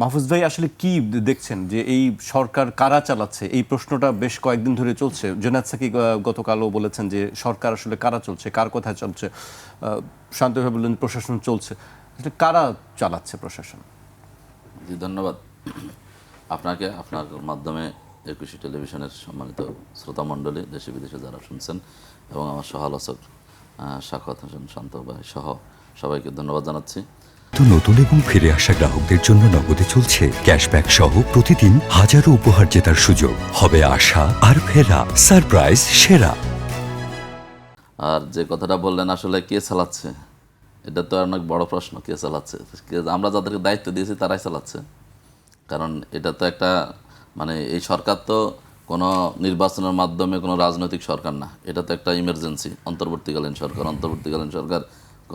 মাহফুজ ভাই আসলে কি দেখছেন যে এই সরকার কারা চালাচ্ছে? এই প্রশ্নটা বেশ কয়েকদিন ধরে চলছে। জেনাদ সাকি গতকালও বলেছেন যে সরকার আসলে কারা চলছে কার কথায় চলছে? আহ, শান্ত বললেন প্রশাসন চলছে। আসলে কারা চালাচ্ছে প্রশাসন? জি ধন্যবাদ। আপনাকে আপনার মাধ্যমে একুশে টেলিভিশনের সম্মানিত শ্রোতা মণ্ডলী দেশে বিদেশে যারা শুনছেন এবং আমার সহ আলোচক আহ, হোসেন শান্ত ভাই সহ সবাইকে ধন্যবাদ জানাচ্ছি। তো নতুন এবং ফিরে আসা গ্রাহকদের জন্য নগদে চলছে ক্যাশব্যাক সহ প্রতিদিন হাজারো উপহার জেতার সুযোগ। হবে আশা, আর ফেরা, সারপ্রাইজ, সেরা। আর যে কথাটা বললেন, আসলে কে চালাচ্ছে? এটা তো অনেক বড় প্রশ্ন, কে চালাচ্ছে? আমরা যাদেরকে দায়িত্ব দিয়েছি, তারাই চালাচ্ছে। কারণ এটা তো একটা মানে এই সরকার তো কোনো নির্বাচনের মাধ্যমে কোনো রাজনৈতিক সরকার না। এটা তো একটা ইমার্জেন্সি অন্তর্বর্তীকালীন সরকার অন্তর্বর্তীকালীন সরকার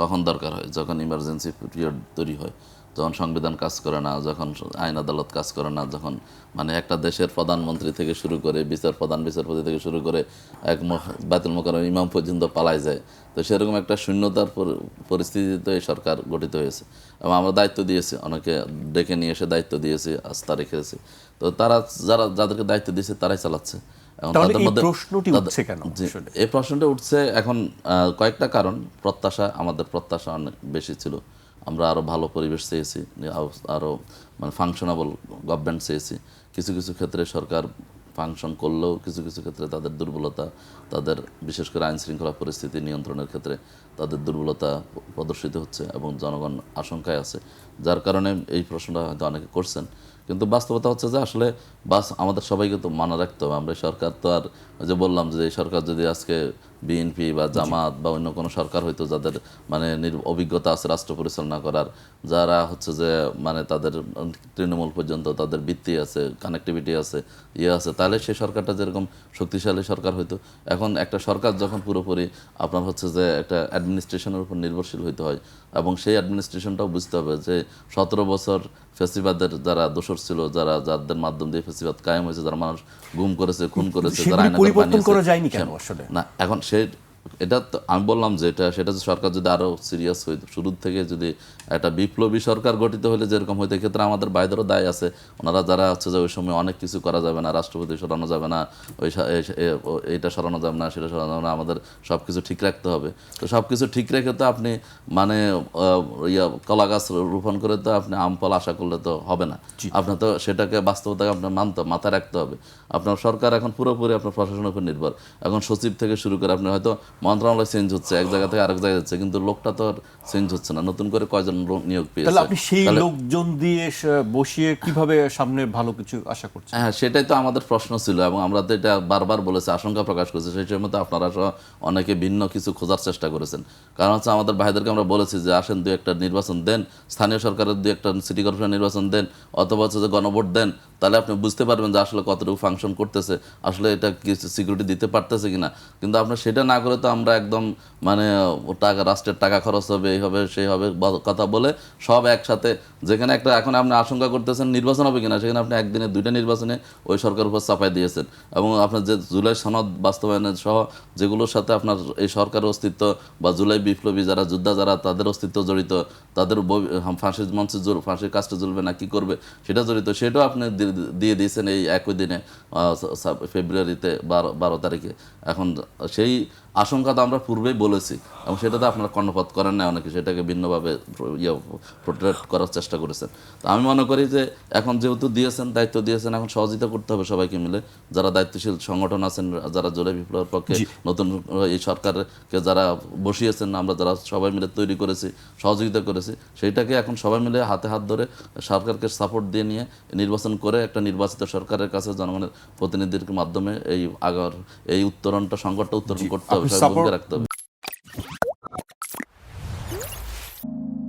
কখন দরকার হয়? যখন ইমার্জেন্সি পিরিয়ড তৈরি হয়, যখন সংবিধান কাজ করে না, যখন আইন আদালত কাজ করে না, যখন মানে একটা দেশের প্রধানমন্ত্রী থেকে শুরু করে, বিচার প্রধান বিচারপতি থেকে শুরু করে এক বাতিল মোকারম ইমাম পর্যন্ত পালায় যায়। তো সেরকম একটা শূন্যতার পরিস্থিতিতে এই সরকার গঠিত হয়েছে। এবং আমরা দায়িত্ব দিয়েছি, অনেকে ডেকে নিয়ে এসে দায়িত্ব দিয়েছি, আস্থা রেখেছি। তো তারা যারা যাদেরকে দায়িত্ব দিয়েছে, তারাই চালাচ্ছে। এই প্রশ্নটি উঠছে কেন এই প্রশ্নটা উঠছে এখন কয়েকটা কারণ। প্রত্যাশা আমাদের প্রত্যাশা অনেক বেশি ছিল। আমরা আরও ভালো পরিবেশ চেয়েছি আরও মানে ফাংশনাবল গভর্নমেন্ট চেয়েছি। কিছু কিছু ক্ষেত্রে সরকার ফাংশন করলেও কিছু কিছু ক্ষেত্রে তাদের দুর্বলতা তাদের বিশেষ করে আইন শৃঙ্খলা পরিস্থিতি নিয়ন্ত্রণের ক্ষেত্রে তাদের দুর্বলতা প্রদর্শিত হচ্ছে এবং জনগণ আশঙ্কায় আছে। যার কারণে এই প্রশ্নটা হয়তো অনেকে করছেন। কিন্তু বাস্তবতা হচ্ছে যে আসলে বাস আমাদের সবাইকে তো মানা রাখতে হবে। আমরা সরকার তো আর যে বললাম যে সরকার যদি আজকে বিএনপি বা জামাত বা অন্য কোনো সরকার হইতো যাদের মানে অভিজ্ঞতা আছে রাষ্ট্র পরিচালনা করার যারা হচ্ছে যে মানে তাদের তৃণমূল পর্যন্ত তাদের ভিত্তি আছে কানেক্টিভিটি আছে ইয়ে আছে তাহলে সেই সরকারটা যেরকম শক্তিশালী সরকার হইতো। এখন একটা সরকার যখন পুরোপুরি আপনার হচ্ছে যে একটা অ্যাডমিনিস্ট্রেশনের উপর নির্ভরশীল হইতে হয় এবং সেই অ্যাডমিনিস্ট্রেশনটাও বুঝতে হবে যে সতেরো বছর ফেসিবাদের যারা দোষর ছিল যারা যাদের মাধ্যম দিয়ে ফেসিবাদ কায়েম হয়েছে যারা মানুষ গুম করেছে খুন করেছে যারা পরিবর্তন করা যায়নি কেন আসলে? না এখন সে এটা তো আমি বললাম যে এটা সেটা যে সরকার যদি আরও সিরিয়াস হইতো শুরুর থেকে যদি একটা বিপ্লবী সরকার গঠিত হলে যেরকম হইতো এক্ষেত্রে আমাদের বাইরেও দায় আছে। ওনারা যারা হচ্ছে যে ওই সময় অনেক কিছু করা যাবে না রাষ্ট্রপতি সরানো যাবে না ওই এইটা সরানো যাবে না সেটা সরানো যাবে না আমাদের সব কিছু ঠিক রাখতে হবে। তো সব কিছু ঠিক রেখে তো আপনি মানে ইয়া কলা গাছ রোপণ করে তো আপনি আম ফল আশা করলে তো হবে না। আপনার তো সেটাকে বাস্তবতাকে আপনার মানতে মাথায় রাখতে হবে। আপনার সরকার এখন পুরোপুরি আপনার প্রশাসনের উপর নির্ভর। এখন সচিব থেকে শুরু করে আপনি হয়তো মন্ত্রণালয় চেঞ্জ হচ্ছে এক জায়গা থেকে আরেক জায়গায় যাচ্ছে কিন্তু লোকটা তো আর চেঞ্জ হচ্ছে না। নতুন করে কয়জন লোক নিয়োগ পেয়েছে? তাহলে আপনি সেই লোকজন দিয়ে বসিয়ে কীভাবে সামনে ভালো কিছু আশা করছেন? হ্যাঁ সেটাই তো আমাদের প্রশ্ন ছিল এবং আমরা তো এটা বারবার বলেছি আশঙ্কা প্রকাশ করেছি। সেই সময় তো আপনারা সহ অনেকে ভিন্ন কিছু খোঁজার চেষ্টা করেছেন। কারণ হচ্ছে আমাদের ভাইদেরকে আমরা বলেছি যে আসেন দু একটা নির্বাচন দেন স্থানীয় সরকারের দু একটা সিটি কর্পোরেশন নির্বাচন দেন অথবা হচ্ছে যে গণভোট দেন। তাহলে আপনি বুঝতে পারবেন যে আসলে কতটুকু ফাংশন করতেছে, আসলে এটা কিছু সিকিউরিটি দিতে পারতেছে কিনা। কিন্তু আপনার সেটা না করে তো আমরা একদম মানে টাকা, রাষ্ট্রের টাকা খরচ হবে এই হবে সেই হবে কথা বলে সব একসাথে, যেখানে একটা এখন আপনি আশঙ্কা করতেছেন নির্বাচন হবে কিনা, সেখানে আপনি একদিনে দুইটা নির্বাচনে ওই সরকার উপর চাপাই দিয়েছেন। এবং আপনার যে জুলাই সনদ বাস্তবায়নের সহ যেগুলোর সাথে আপনার এই সরকারের অস্তিত্ব বা জুলাই বিপ্লবী যারা যোদ্ধা যারা, তাদের অস্তিত্ব জড়িত, তাদের ফাঁসির মঞ্চে ফাঁসির কাজটা জ্বলবে না, কি করবে সেটা জড়িত, সেটাও আপনি দিয়ে দিয়েছেন এই একই দিনে ফেব্রুয়ারিতে বারো বারো তারিখে। এখন সেই আশঙ্কা তো আমরা পূর্বেই বলেছি এবং সেটাতে আপনারা কর্ণপাত করেন না অনেকে সেটাকে ভিন্নভাবে ইয়ে প্রোটেক্ট করার চেষ্টা করেছেন। তো আমি মনে করি যে এখন যেহেতু দিয়েছেন দায়িত্ব দিয়েছেন এখন সহযোগিতা করতে হবে সবাইকে মিলে। যারা দায়িত্বশীল সংগঠন আছেন যারা জোরে বিপ্লবের পক্ষে নতুন এই সরকারকে যারা বসিয়েছেন আমরা যারা সবাই মিলে তৈরি করেছি সহযোগিতা করেছি সেইটাকে এখন সবাই মিলে হাতে হাত ধরে সরকারকে সাপোর্ট দিয়ে নিয়ে নির্বাচন করে একটা নির্বাচিত সরকারের কাছে জনগণের প্রতিনিধির মাধ্যমে এই আগার এই উত্তরণটা সংকটটা উত্তরণ করতে হবে। আপনি